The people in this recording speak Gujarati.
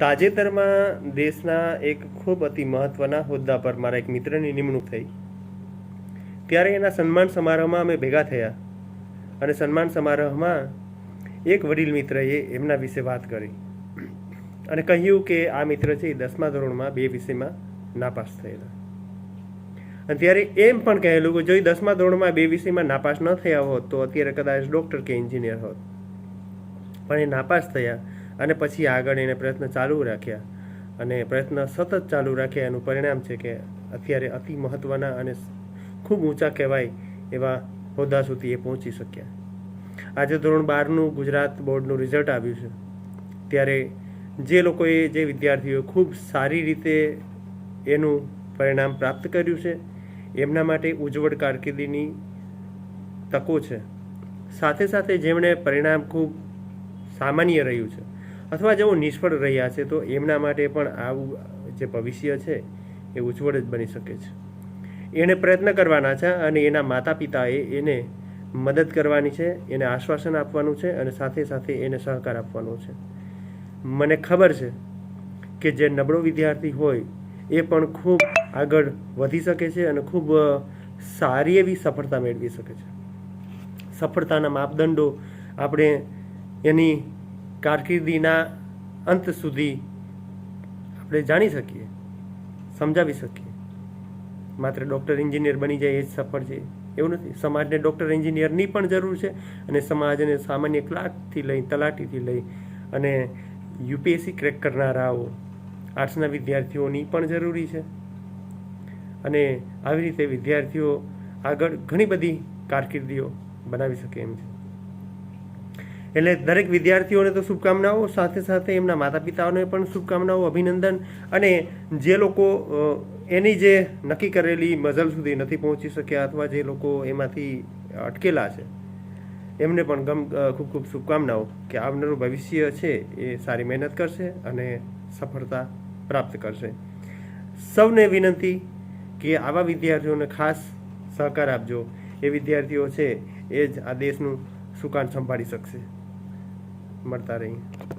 તાજેતરમાં દેશના એક ખૂબ અતિ મહત્વના હોદ્દા પર મારા એક મિત્રની નિમણૂક થઈ. ત્યારે એના સન્માન સમારોહમાં અમે ભેગા થયા અને સન્માન સમારોહમાં એક વડીલ મિત્રએ એમના વિશે વાત કરી અને કહ્યું કે આ મિત્ર છે દસમા ધોરણમાં બે વિષયમાં નાપાસ થયેલા. અને ત્યારે એમ પણ કહેલું કે જો એ દસમા ધોરણમાં બે વિષયમાં નાપાસ ન થયા હોત તો અત્યારે કદાચ ડૉક્ટર કે એન્જિનિયર હોત. પણ એ નાપાસ થયા અને પછી આગળ એને પ્રયત્ન ચાલુ રાખ્યા. અને પ્રયત્ન સતત ચાલુ રાખ્યા. એનું પરિણામ છે કે અત્યારે અતિ મહત્ત્વના અને ખૂબ ઊંચા કહેવાય એવા હોદ્દા સુધી એ પહોંચી શક્યા. આજે ધોરણ બારનું ગુજરાત બોર્ડનું રિઝલ્ટ આવ્યું છે. ત્યારે જે લોકોએ, જે વિદ્યાર્થીઓ ખૂબ સારી રીતે એનું પરિણામ પ્રાપ્ત કર્યું છે, એમના માટે ઉજ્જવળ કારકિર્દીની તકો છે. સાથે સાથે જેમણે પરિણામ ખૂબ સામાન્ય રહ્યું છે. અથવા જેઓ નિષ્ફળ રહ્યા છે, તો એમના માટે પણ આવું જે ભવિષ્ય છે, એ ઉજ્જવળ જ બની શકે છે. એણે પ્રયત્ન કરવાના છે અને એના માતા પિતાએ એને મદદ કરવાની છે, એને આશ્વાસન આપવાનું છે અને સાથે સાથે એને સહકાર આપવાનો છે. મને ખબર છે કે જે નબળો વિદ્યાર્થી હોય, એ પણ ખૂબ આગળ વધી શકે છે અને ખૂબ સારી એવી સફળતા મેળવી શકે છે. સફળતાના માપદંડો આપણે એની કારકિર્દીના અંત સુધી આપણે જાણી શકીએ, સમજાવી શકીએ. માત્ર ડૉક્ટર એન્જિનિયર બની જાય એ જ સફળ છે. એવું નથી. સમાજને ડૉક્ટર એન્જિનિયરની પણ જરૂર છે અને સમાજને સામાન્ય ક્લાર્કથી લઈ, તલાટીથી લઈ અને યુપીએસસી ક્રેક કરનારાઓ, આર્ટ્સના વિદ્યાર્થીઓની પણ જરૂરી છે. અને આવી રીતે વિદ્યાર્થીઓ આગળ ઘણી બધી કારકિર્દીઓ બનાવી શકે એમ છે. એટલે દરેક વિદ્યાર્થીઓને તો શુભકામનાઓ, સાથે સાથે એમના માતા પિતાઓને પણ શુભકામનાઓ, અભિનંદન અને જે લોકો એની જે નક્કી કરેલી મઝલ સુધી નથી પહોંચી શક્યા અથવા જે લોકો એમાંથી અટકેલા છે, એમને પણ ગમ ખૂબ ખૂબ શુભકામનાઓ કે આવનારું ભવિષ્ય છે એ સારી મહેનત કરશે અને સફળતા પ્રાપ્ત કરશે. સૌને વિનંતી કે આવા વિદ્યાર્થીઓને ખાસ સહકાર આપજો. એ વિદ્યાર્થીઓ છે એ જ આ દેશનું સુકાન સંભાળી શકશે. મળતા રહીએ.